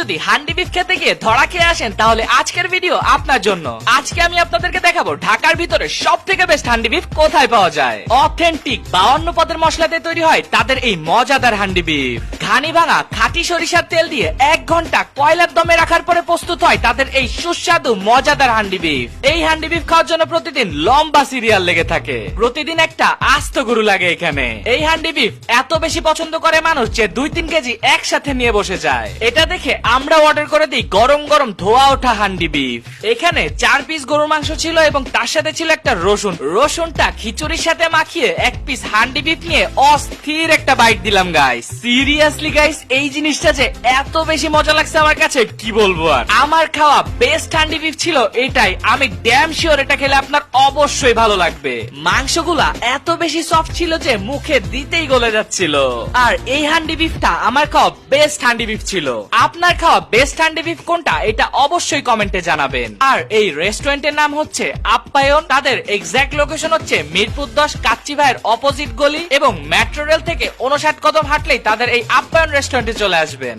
যদি হান্ডি বিফ খেতে গিয়ে ধরা খেয়ে আসেন, তাহলে আজকের ভিডিও আপনার জন্য। আজকে আমি আপনাদেরকে দেখাবো ঢাকার ভিতরে সব থেকে বেস্ট হান্ডি বিফ কোথায় পাওয়া যায়। অথেন্টিক বা অন্য পদের মশলাতে তৈরি হয় তাদের এই মজাদার হান্ডি বিফ। ঘানি ভাঙা খাঁটি সরিষার তেল দিয়ে এক ঘণ্টা কয়লার দমে রাখার পরে প্রস্তুত হয় তাদের এই সুস্বাদু, মজাদার হান্ডি বিফ। এই হান্ডি বিফ খাওয়ার জন্য প্রতিদিন লম্বা সিরিয়াল লেগে থাকে। প্রতিদিন একটা আস্ত গরু লাগে এখানে। এই হান্ডি বিফ এত বেশি পছন্দ করে মানুষ যে দুই তিন কেজি একসাথে নিয়ে বসে যায়। এটা দেখে আমরা অর্ডার করে দিই গরম গরম ধোয়া ওঠা হান্ডি বিফ। এখানে চার পিস গরুর মাংস ছিল এবং তার সাথে ছিল একটা রসুন। রসুনটা খিচুড়ির সাথে মাখিয়ে এক পিস হান্ডি বিফ নিয়ে অস্থির একটা বাইট দিলাম গাইস সিরিয়াসলি গাইস এই জিনিসটা যে এত বেশি মজা লাগছে আমার কাছে কি বলব আর? আমার খাওয়া বেস্ট হান্ডি বিফ ছিল এটাই। আমি ড্যাম শিওর এটা খেলে আপনার অবশ্যই ভালো লাগবে। মাংসগুলা এত বেশি সফট ছিল যে মুখে দিতেই গলে যাচ্ছিল। আর এই হান্ডি বিফটা আমার খাওয়া বেস্ট হান্ডি বিফ ছিল। আপনার খাওয়া বেস্ট হান্ডি বিফ কোনটা এটা অবশ্যই কমেন্টে জানাবেন। আর এই রেস্টুরেন্টের নাম হচ্ছে আপ্যায়ন তাদের এক্সাক্ট লোকেশন হচ্ছে মিরপুর দশ কাচ্চি ভাইয়ের অপোজিট গলি এবং মেট্রো রেল থেকে উনষাট কদম হাঁটলেই তাদের এই আপ্যায়ন রেস্টুরেন্টে চলে আসবেন।